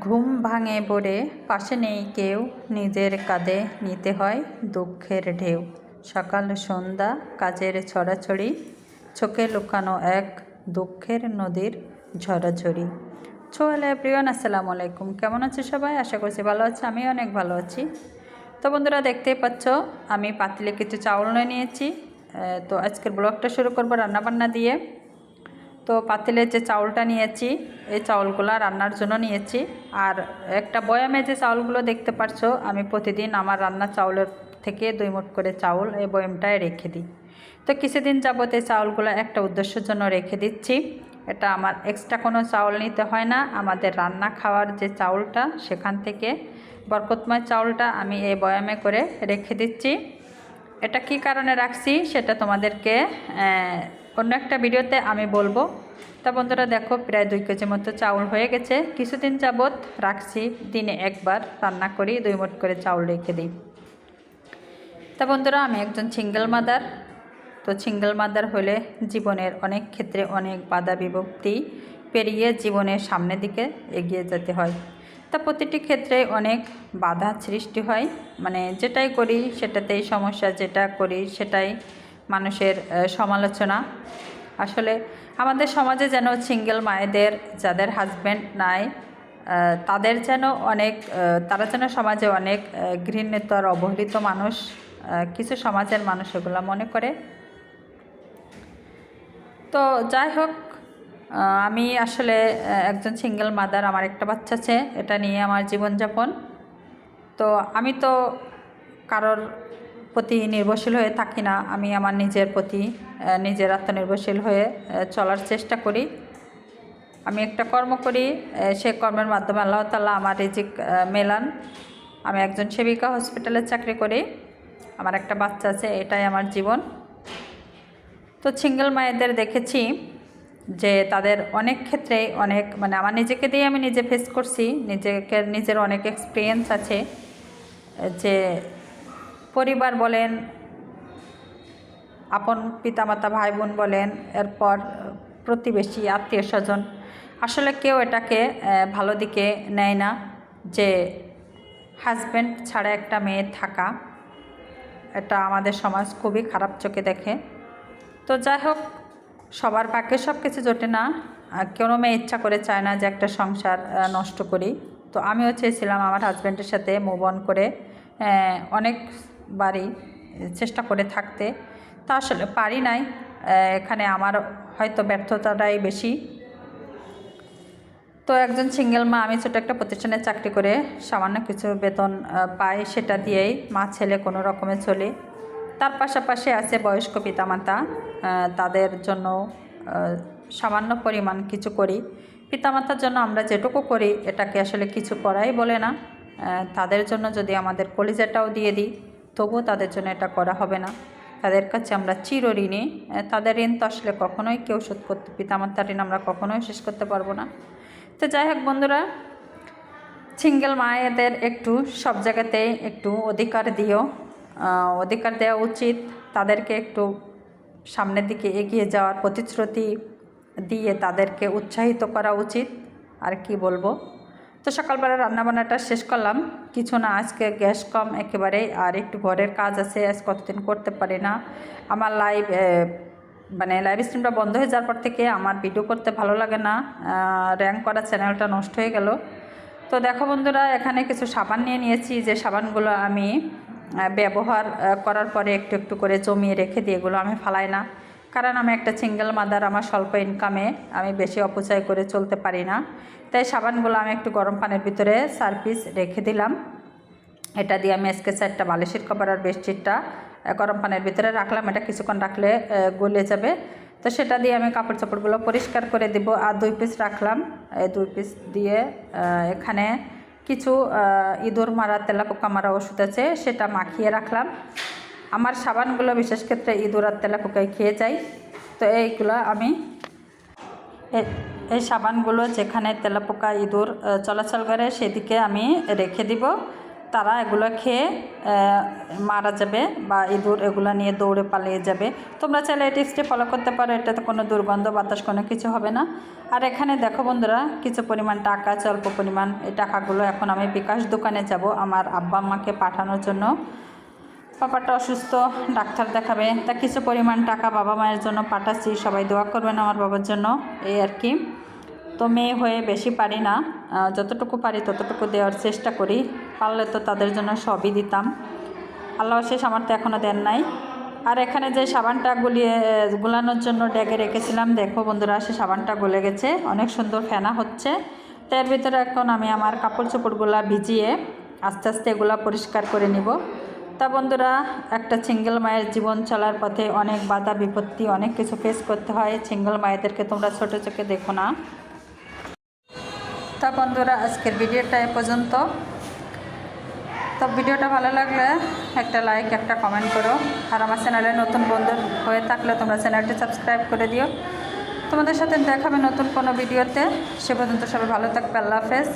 ঘুম ভাঙে পড়ে পাশে নেই কেউ, নিজের কাঁধে নিতে হয় দুঃখের ঢেউ। সকাল, সন্ধ্যা, কাজের ছড়াছড়ি, চোখে লুকানো এক দুঃখের নদীর ঝরাঝরি। ছোয়ালে প্রিয়ন আসসালামু আলাইকুম। কেমন আছে সবাই? আশা করছি ভালো আছে আমি অনেক ভালো আছি। তো বন্ধুরা, দেখতেই পাচ্ছ, আমি পাতিলে কিছু চাউল নিয়ে নিয়েছি। তো আজকের ব্লগটা শুরু করব রান্নাবান্না দিয়ে। তো পাতিলের যে চাউলটা নিয়েছি, এই চাউলগুলো রান্নার জন্য নিয়েছি। আর একটা বয়ামে যে চাউলগুলো দেখতে পারছ, আমি প্রতিদিন আমার রান্নার চাউলের থেকে দুই মুঠ করে চাউল এই বয়ামটায় রেখে দিই। তো কিছুদিন যাবত এই চাউলগুলো একটা উদ্দেশ্যের জন্য রেখে দিচ্ছি। এটা আমার এক্সট্রা কোনো চাউল নিতে হয় না। আমাদের রান্না খাওয়ার যে চাউলটা, সেখান থেকে বরকতময় চাউলটা আমি এই বয়ামে করে রেখে দিচ্ছি। এটা কি কারণে রাখছি, সেটা তোমাদেরকে অন্য একটা ভিডিওতে আমি বলব। তা বন্ধুরা দেখো, প্রায় দুই কেজি মতো চাউল হয়ে গেছে। কিছুদিন যাবৎ রাখছি, দিনে একবার রান্না করি, দুই মুঠ করে চাউল রেখে দিই। তা বন্ধুরা, আমি একজন সিঙ্গেল মাদার। তো সিঙ্গেল মাদার হলে জীবনের অনেক ক্ষেত্রে অনেক বাধা বিভক্তি পেরিয়ে জীবনের সামনের দিকে এগিয়ে যেতে হয়। তা প্রতিটি ক্ষেত্রে অনেক বাধা সৃষ্টি হয়। মানে যেটাই করি, সেটাতেই সমস্যা, যেটা করি, সেটাই মানুষের সমালোচনা। আসলে আমাদের সমাজে যেন সিঙ্গেল মায়েদের, যাদের হাজব্যান্ড নাই তাদের যেন অনেক তারা যেন সমাজে অনেক ঘৃণিত আর অবহেলিত মানুষ কিছু সমাজের মানুষ এগুলো মনে করে। তো যাই হোক আমি আসলে একজন সিঙ্গেল মাদার আমার একটা বাচ্চা আছে, এটা নিয়ে আমার জীবনযাপন। তো আমি তো কারোর প্রতি নির্ভরশীল হয়ে থাকি না, আমি আমার নিজের প্রতি নিজের আত্মনির্ভরশীল হয়ে চলার চেষ্টা করি। আমি একটা কর্ম করি সে কর্মের মাধ্যমে আল্লাহ তাল্লাহ আমার রিজিক মেলান। আমি একজন সেবিকা হসপিটালে চাকরি করি, আমার একটা বাচ্চা আছে, এটাই আমার জীবন। তো সিঙ্গেল মায়েদের দেখেছি যে তাদের অনেক ক্ষেত্রে অনেক মানে আমার নিজেকে দিয়ে আমি নিজে ফেস করছি, নিজেকে, নিজের অনেক এক্সপিরিয়েন্স আছে, যে পরিবার বলেন আপন পিতামাতা ভাই বোন বলেন এরপর প্রতিবেশী আত্মীয় স্বজন আসলে কেউ এটাকে ভালো দিকে নেয় না যে হাজব্যান্ড ছাড়া একটা মেয়ে থাকা। এটা আমাদের সমাজ খুবই খারাপ চোখে দেখে। তো যাই হোক সবার ভাগ্যে সব কিছু জোটে না। কোনো মেয়ে ইচ্ছা করে চায় না যে একটা সংসার নষ্ট করি। তো আমিও চেয়েছিলাম আমার হাজব্যান্ডের সাথে মুভ অন করে। আহ, অনেকবারই চেষ্টা করে থাকতে। তা আসলে পারি নাই। এখানে আমার হয়তো ব্যর্থতাটাই বেশি। তো একজন সিঙ্গেল মা, আমি ছোটো একটা প্রতিষ্ঠানে চাকরি করে সামান্য কিছু বেতন পাই সেটা দিয়েই মা, ছেলে কোনো রকমে চলে। তার পাশাপাশি আছে বয়স্ক পিতামাতা তাদের জন্য সামান্য পরিমাণ কিছু করি। পিতামাতার জন্য আমরা যেটুকু করি, এটাকে আসলে কিছু করাই বলে না। তাদের জন্য যদি আমাদের কলিজাটাও দিয়ে দিই তবুও তাদের জন্য এটা করা হবে না। তাদের কাছে আমরা চিরঋণী আহ, তাদের ঋণ তো আসলে কখনোই কেউ শোধ করতে পিতামাতার ঋণ আমরা কখনোই শেষ করতে পারব না। তো যাই হোক বন্ধুরা সিঙ্গেল মায়েদের একটু সব জায়গাতে একটু অধিকার দিও। অধিকার দেওয়া উচিত। তাদেরকে একটু সামনের দিকে এগিয়ে যাওয়ার প্রতিশ্রুতি দিয়ে তাদেরকে উৎসাহিত করা উচিত। আর কি বলব? তো সকালবেলা রান্নাবান্নাটা শেষ করলাম। কিছু না, আজকে গ্যাস কম একেবারে আর একটু ঘরের কাজ আছে, আজ কতদিন করতে পারি না। আমার লাইভ মানে লাইভ স্ট্রিমটা বন্ধ হয়ে যাওয়ার পর থেকে আমার ভিডিও করতে ভালো লাগে না। র্যাঙ্ক করা চ্যানেলটা নষ্ট হয়ে গেল। তো দেখো বন্ধুরা, এখানে কিছু সাবান নিয়ে নিয়েছি। যে সাবানগুলো আমি ব্যবহার করার পরে একটু একটু করে জমিয়ে রেখে দিই, এগুলো আমি ফালাই না। কারণ আমি একটা সিঙ্গেল মাদার আমার স্বল্প ইনকামে আমি বেশি অপচয় করে চলতে পারি না। তাই সাবানগুলো আমি একটু গরম পানির ভিতরে চার পিস রেখে দিলাম। এটা দিয়ে আমি আজকে চারটা বালিশের কভার আর বেডশিটটা গরম পানির ভিতরে রাখলাম। এটা কিছুক্ষণ রাখলে গলে যাবে। তো সেটা দিয়ে আমি কাপড় চাপড়গুলো পরিষ্কার করে দিব আর দুই পিস রাখলাম। এই দুই পিস দিয়ে এখানে কিছু ইঁদুর মারা, তেলাপোকা মারা ওষুধ আছে, সেটা মাখিয়ে রাখলাম। আমার সাবানগুলো বিশেষ ক্ষেত্রে ইঁদুর আর তেলাপোকায় খেয়ে যায় তো এইগুলো আমি এই সাবানগুলো যেখানে তেলাপোকা ইঁদুর চলাচল করে সেদিকে আমি রেখে দিব। তারা এগুলো খেয়ে মারা যাবে বা ইঁদুর এগুলো নিয়ে দৌড়ে পালিয়ে যাবে। তোমরা চাইলে এই টিপসটি ফলো করতে পারো, এটাতে কোনো দুর্গন্ধ, বাতাস কোনো কিছু হবে না। আর এখানে দেখো বন্ধুরা, কিছু পরিমাণ টাকা আছে অল্প পরিমাণ এই টাকাগুলো এখন আমি বিকাশ দোকানে যাব আমার আব্বা আম্মাকে পাঠানোর জন্য। পাপাটা অসুস্থ, ডাক্তার দেখাবে। তা কিছু পরিমাণ টাকা বাবা মায়ের জন্য পাঠাচ্ছি, সবাই দোয়া করবেন আমার বাবার জন্য, এই আর কি। তো মেয়ে হয়ে বেশি পারি না যতটুকু পারি ততটুকু দেওয়ার চেষ্টা করি, পারলে তো তাদের জন্য সবই দিতাম। আল্লাহ শেষ আমার তো এখনও দেন নাই। আর এখানে যে সাবানটা গুলিয়ে গুলানোর জন্য ডেকে রেখেছিলাম, দেখো বন্ধুরা, সে সাবানটা গলে গেছে, অনেক সুন্দর ফেনা হচ্ছে। তো এর ভিতরে এখন আমি আমার কাপড় চোপড়গুলা ভিজিয়ে আস্তে আস্তে এগুলা পরিষ্কার করে নিব। তা বন্ধুরা, একটা সিঙ্গেল মায়ের জীবন চলার পথে অনেক বাধা, বিপত্তি, অনেক কিছু ফেস করতে হয়। সিঙ্গেল মায়েদেরকে তোমরা ছোটো চোখে দেখো না। তা বন্ধুরা, আজকের ভিডিওটা এ পর্যন্ত। তো ভিডিওটা ভালো লাগলে একটা লাইক একটা কমেন্ট করো। আর আমার চ্যানেলে নতুন বন্ধু হয়ে থাকলে তোমরা চ্যানেলটি সাবস্ক্রাইব করে দিও। তোমাদের সাথে দেখাবে নতুন কোনো ভিডিওতে। সে পর্যন্ত সবাই ভালো থাকবে, আল্লাহ হাফেজ।